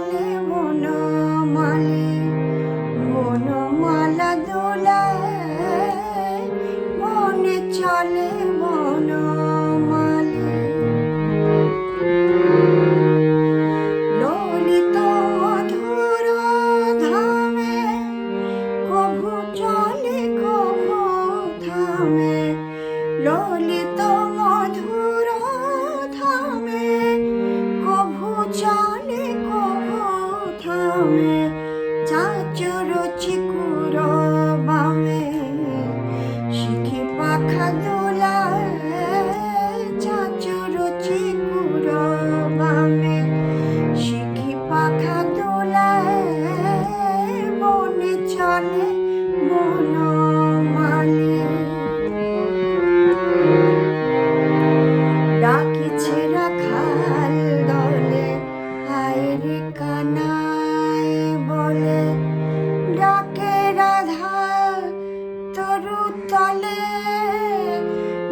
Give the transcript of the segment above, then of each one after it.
বলে মনমালি মনমালা দোলায় মনে চলে জলে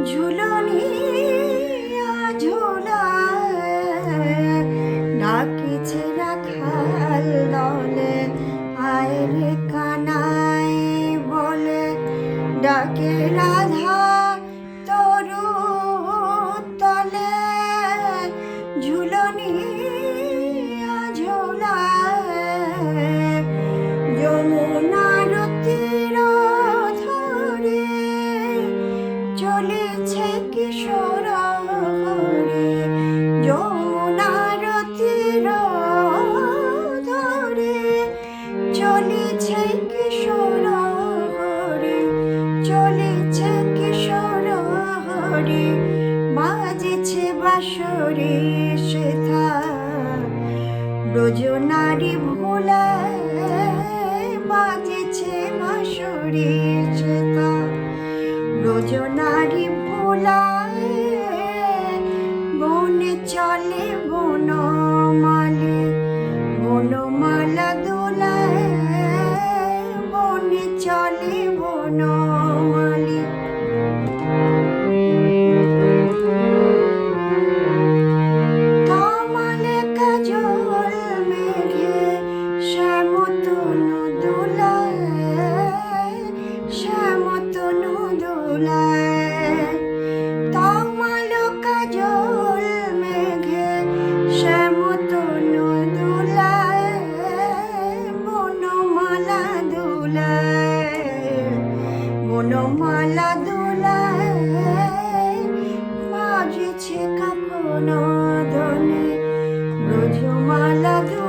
ঝুলনিয়া ঝুলায় ডাকিছে রাখাল দলে। আয়ের কানাই বলে ডাকে রাধা আসরে সেথা ব্রজ নারী ভোলা বাজেছে মাসরে সেথা ব্রজ নারী ভোলা বনে চলে বনমালে, বনমালা দোলায় বনে চলে বনমালে। বনমালা দোলায় বাজেছে কাপন ধনে ব্রজমালা দোলায়।